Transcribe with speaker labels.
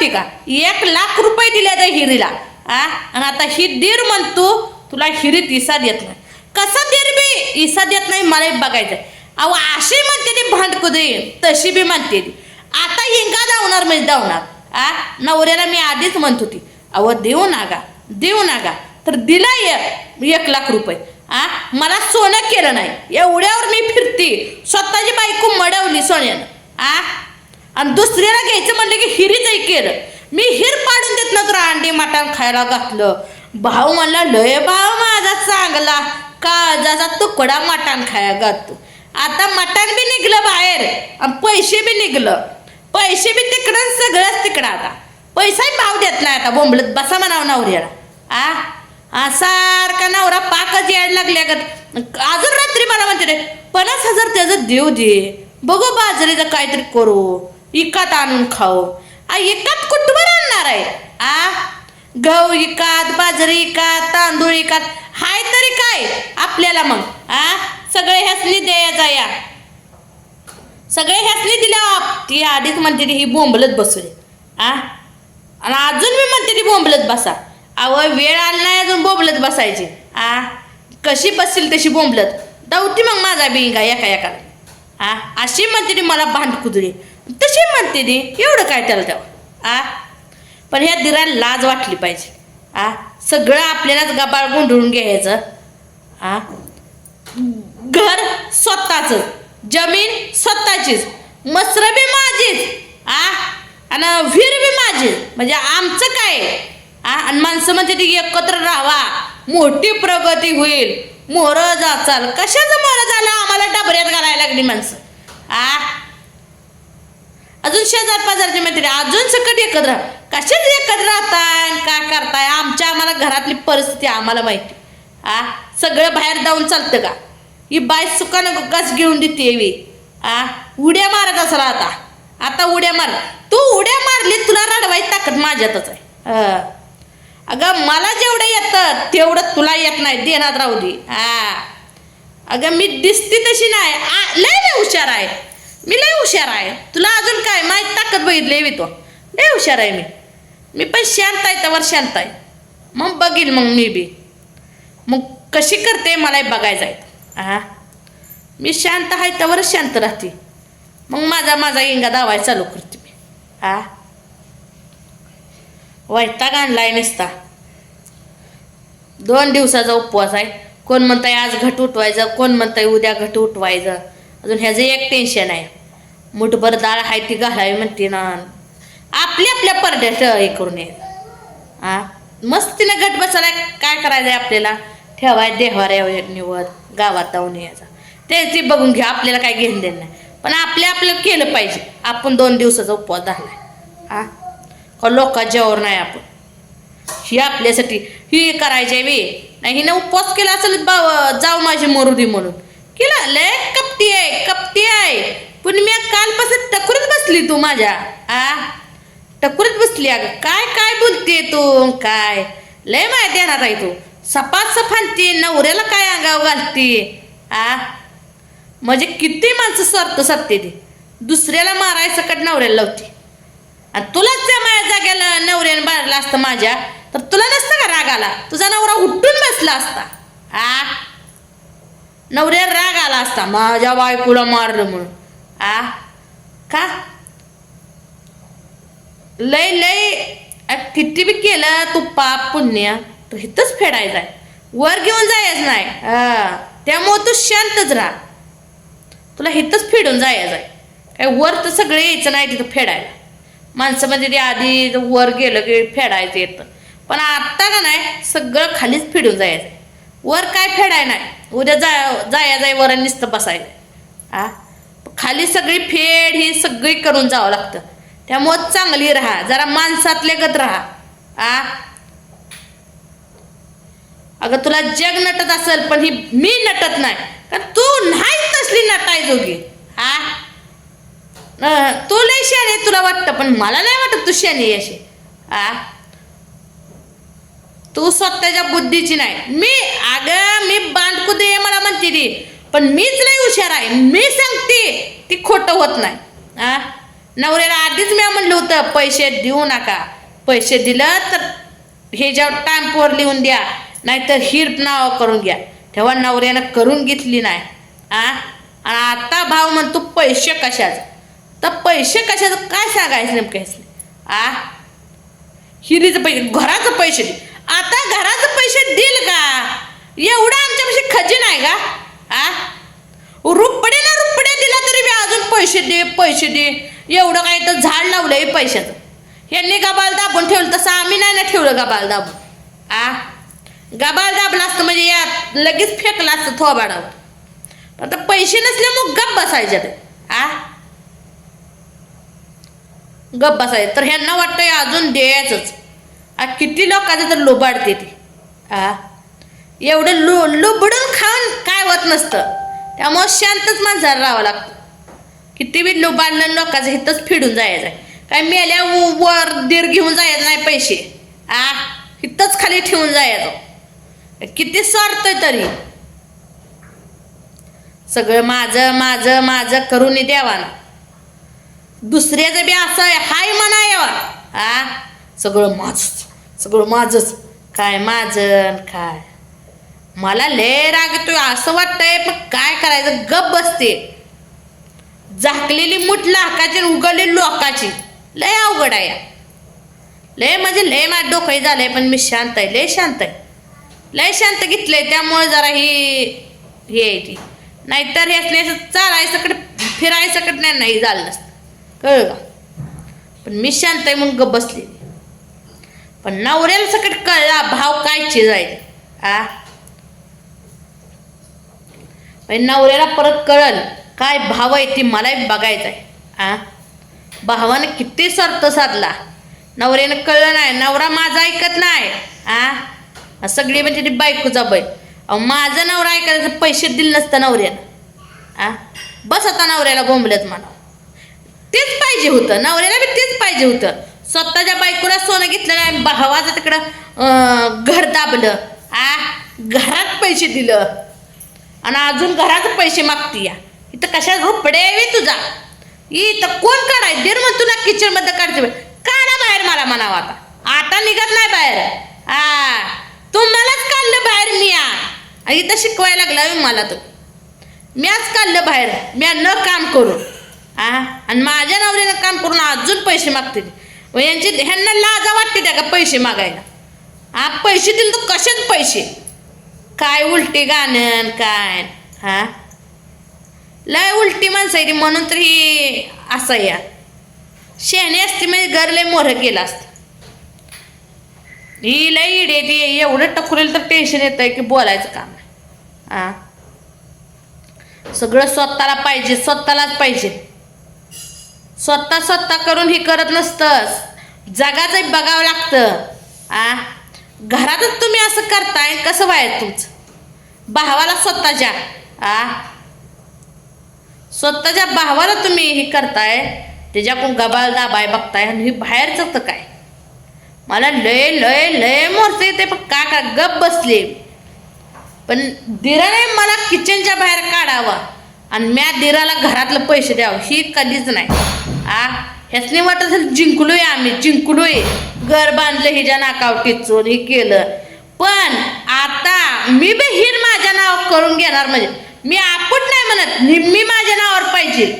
Speaker 1: वाटते का? एक लाख रुपये दिले त्या हिरीला. आ? आणि आता ही दीर म्हणतो तुला हिरीत इसा देत नाही. कसा दीर बी इसा देत नाही मला बघायचं अहो अशी म्हणते ती भांडकू दे तशी बी म्हणते ती. आता हिंगा धावणार म्हणजे धावणार. आ? नवऱ्याला मी आधीच म्हणत होती. अहो देऊ नागा देऊ नागा तर दिला एक एक लाख रुपये. आ? मला सोनं केलं नाही. एवढ्यावर मी फिरती. स्वतःची बायको मडवली सोन्यानं. आ? आणि दुसऱ्याला घ्यायचं म्हणलं की हिरीच ऐकेल. मी हिर पाडून देत नव्हतं अंडी मटण खायला घातलं. भाऊ म्हणला लय भाऊ माझा चांगला. काळजाचा तुकडा मटण खायला घालतो. आता मटण बी निघलं बाहेर आणि पैसे बी निघलं. पैसे बी तिकडं सगळंच तिकडं आता. पैसाही भाव देत नाही आता. बोंबलत बसा म्हणावं नवऱ्याला. आ? आ सारखा नवरा पाकच यायला लागल्या गत. अजून रात्री मला म्हणते रे पन्नास हजार त्याचं देऊ दे. बघू बाजरीचं काहीतरी करू. इकात आणून खाऊ. आ इकात कुठवर आणणार आहे? आ? गहू इकात बाजरी इकात तांदूळ इकात हाय तरी काय? आपल्याला मग आ? सगळे ह्यासनी द्यायचा या सगळे ह्यासनी दिल्या ती आधीच म्हणते ती ही बोंबलत बसू दे आ? आणि अजून मी म्हणते ती बोंबलत बसा. अव वेळ आली नाही अजून बोंबलत बसायची. आ? कशी बसतील तशी बोंबलत? दावती मग माझा बिंगा एका एकाला. आ? अशी म्हणते ती मला भांड कुदळी तशी म्हणते ती. एवढं काय त्याला तेव्हा? आ? पण ह्या दिराला लाज वाटली पाहिजे. आ? सगळं आपल्यालाच गबाळ गुंडळून घ्यायचं. आ? घर स्वतःच. जमीन स्वतःचीच. मसर बी माझीच. आ? आणि विहीर बी माझी म्हणजे आमचं काय? आ? आणि माणसं म्हणते ती एकत्र राहावा. मोठी प्रगती होईल. मोर जाचाल. कशाचं मोर झालं? आम्हाला डबऱ्यात घालायला लागली माणसं. आ? अजून शेजार पाजारची मैत्री अजून सकट एकत्र कशाच एकत्र राहताय काय करताय? आमच्या आम्हाला घरातली परिस्थिती आम्हाला माहिती. आ? सगळं बाहेर जाऊन चालतं का? ही बाय सुकानं गस घेऊन देते वी. आ? उड्या मारत असला आता. आता उड्या मार. तू उड्या मारली तुला रडवायची ताकद माझ्यातच आहे. अगं मला जेवढं येतं तेवढं तुला येत नाही. देणार राहू दे. हा अगं मी दिसती तशी नाही. आ, लय लय हुशार आहे. मी लय हुशार आहे. तुला अजून काय? माहीत ताकद बघितली मी तो. लय हुशार आहे मी. मी पण शांत आहे त्यावर शांत आहे. मग बघील मग मी बी. मग कशी करते मलाही बघायचं आहे. हा मी शांत आहे त्यावरच शांत राहते. मग माझा माझा इंगा दावायला चालू करते मी. हा वैताग आणलाय नसता. दोन दिवसाचा उपवास आहे. कोण म्हणताय आज घट उठवायचं कोण म्हणताय उद्या घट उठवायचं. अजून ह्याचं एक टेन्शन आहे. मुठभर डाळ आहे ती घालावी म्हणते ना. आपल्या आपल्या परड्यात हे करून ये हा मस्तीनं घट बसायला काय करायचं आहे आपल्याला ठेवाय देवाऱ्या निवड गावात जाऊन यायचा. ते ती बघून घ्या आपल्याला काय घेणं देणं नाही. पण आपल्या आपलं केलं पाहिजे. आपण दोन दिवसाचा उपवास धरलाय हा का जेवर नाही आपण. ही आपल्यासाठी ही करायची वे नाही हिनं उपवास केला असेल बा जाऊ माझी मरुदी म्हणून. केला? लय कपटी आहे कपटी आहे. पण मी कालपासून टकरत बसली तू माझ्या. आ? टकुरीत बसली अगं. काय काय बोलते तू? काय? लय माहिती येणार आहे तू. सपाट सफानते नवऱ्याला काय अंगाव घालते? आ? म्हणजे किती माणसं सरत सरते ती. दुसऱ्याला मारायचं कट नवऱ्याला लावते. आणि तुलाच त्या माझ्या जाग्याला नवऱ्याने मारला असतं माझ्या. तर तुला नसतं का रागाला तुझा नवरा उठून बसला असता. आ? नवऱ्याला राग आला असता माझ्या बायकोला मारलं म्हणून. आ? का? लय लय अ, किती बी केलं तू पाप पुण्य तू हिथंच फेडायचा आहे. वर घेऊन जायचं नाही. हा त्यामुळं तू शांतच राहा. तुला हिथंच फेडून जायचं आहे. काय वर तर सगळं यायचं नाही तिथं फेडायला. माणसं म्हणजे ते आधी वर गेलं की फेडायचं येतं. पण आत्ता का नाही सगळं खालीच फेडून जायचं आहे. वर काय फेडाय नाही. उद्या जा जाया जाय वर नुसतं बसाय आ? खाली सगळी फेड ही सगळी करून जावं लागतं. त्यामुळं चांगली राहा. जरा माणसातले गत राहा. आ? अगं तुला जग नटत असेल पण ही मी नटत नाही. कारण तू नाही तसली नटाय जोगी. हा तू लय शाने तुला वाटतं पण मला नाही वाटत तू शाने अशी. आ? तू स्वतःच्या बुद्धीची नाही. मी अगं मी बांधकू दे मला म्हणते ती. पण मीच नाही हुशार आहे. मी सांगते ती खोटं होत नाही. आ? नवऱ्याला आधीच मी म्हणलं होतं पैसे देऊ नका. पैसे दिलं तर हे ज्या टाईमवर लिहून द्या नाहीतर हिर नाव करून घ्या. तेव्हा नवऱ्यानं करून घेतली नाही. आ? आणि आता भाव म्हणतो पैसे कशाचं तर पैसे कशाचं काय सांगायचं नेमकं आ? हिरीचं पैसे घराचं पैसे दे. आता घराचे पैसे देईल का? एवढं आमच्यापाशी खजिन आहे का? आ? रुपडे ना रुपडे दिला तरी मी अजून पैसे दे पैसे दे. एवढं काय तर झाड लावलंय पैशाचं. यांनी गबाल दाबून ठेवलं तसं आम्ही नाही ना ठेवलं गबाल दाबून. आ? गबाल दाबला असतं म्हणजे या लगेच फेकलं असतं थोबाडावर. पण आता पैसे नसल्यामुळे गप बसायचे ते आ? गप बसायचं. तर ह्यांना वाटतंय अजून द्यायचंच. आ किती लोकांचं तर लुबाडते ते आ एवढं लु लुबडून खाऊन काय होत नसतं. त्यामुळं शांतच माणसाला राहावं लागतं. किती बी लोबाडलं लोकांचं हितच फिडून जायचं आहे. काय मेल्या वर दीर घेऊन जायचं नाही पैसे. आ हितच खाली ठेवून जायचं. किती स्वार्थ आहे तरी. सगळं माझं माझं माझं करून द्यावा ना दुसऱ्याचं बी असं हाय म्हणा यावा. आ सगळं माझंच. सगळं माझंच. काय माझं काय? मला लय राग येतोय असं वाटतंय पण काय करायचं? गप बसते. झाकलेली मुठ लाकाची आणि उघडलेली लोकाची. लय अवघड आहे या. लय म्हणजे लय माझं डोकं झालंय पण मी शांत आहे लय शांत आहे. लय शांत घेतलंय त्यामुळे जरा ही हे आहे ती. नाहीतर हे असं चालायसकडे फिरायसकडे नाही नाही झालं नसतं. कळलं का? पण मी शांत आहे म्हणून गप बसलेली. पण नवऱ्याला सकट कळला भाव काय चीज आहे आ नवऱ्याला परत कळल काय भाव आहे ती मलाही बघायचं आहे आ? भावानं किती सर्त साधला. नवऱ्यानं कळलं नाही नवरा माझा ऐकत नाही. आ? सगळी म्हणजे ती बायकोचा बाई. अहो माझं नवरा ऐकायचं पैसे दिले नसतं नवऱ्यानं. आ? बस आता नवऱ्याला बोंबलत म्हणा तेच पाहिजे होतं नवऱ्याला बी तेच पाहिजे होतं. स्वतःच्या बायकोला सोनं घेतलं आणि भावाचं तिकडं घर दाबलं आ घरात पैसे दिलं आणि अजून घरात पैसे मागती या. इथं कशा रुपडे वे तुझा? इथं कोण काढाय? दीर मग तुला किचनमध्ये काढते काढा बाहेर मला म्हणावं आता. आता निघत नाही बाहेर. आ तुम्हालाच काढलं बाहेर मी आ. इथं शिकवायला लागला मला तो. आज काढलं बाहेर. मी न काम करून आ आणि माझ्या नवऱ्यानं काम करून अजून पैसे मागते यांची ह्यांना लाजा वाटते त्या का पैसे मागायला? हा पैसे दिले तर कसेच पैसे? काय उलटी गाणं काय? हा? लय उलटी माणसं आहे ती म्हणून तर ही असं या. शेणे असते म्हणजे घर लय मोरं गेलं असतं. ही लय इडे ती एवढं टकुरेल तर टेन्शन येत आहे की बोलायचं काम हां हा? सगळं स्वतःला पाहिजे स्वतःलाच पाहिजे. स्वतः स्वतः करून हे करत नसतंच जगाचं बघावं लागतं. आ? घरातच तुम्ही असं करताय कसं व्हाय तुझ भावाला स्वतःच्या. आ? स्वतःच्या भावाला तुम्ही हे करताय त्याच्याकडून गबाल दाबाय बघताय आणि हे बाहेरचं तर काय? मला लय लय लय मोरचं येते पण का का गप बसले. पण दिराने मला किचनच्या बाहेर काढावं आणि म्या दिराला घरातलं पैसे द्यावं ही कधीच नाही. आ ह्यासनी वाटत असेल जिंकलोय आम्ही जिंकलोय. घर बांधलं हिच्या नाकावर टिचून हे केलं. पण आता मी बी हिर माझ्या नाव करून घेणार म्हणजे मी आपण नाही म्हणत निम्मी माझ्या नावावर पाहिजे.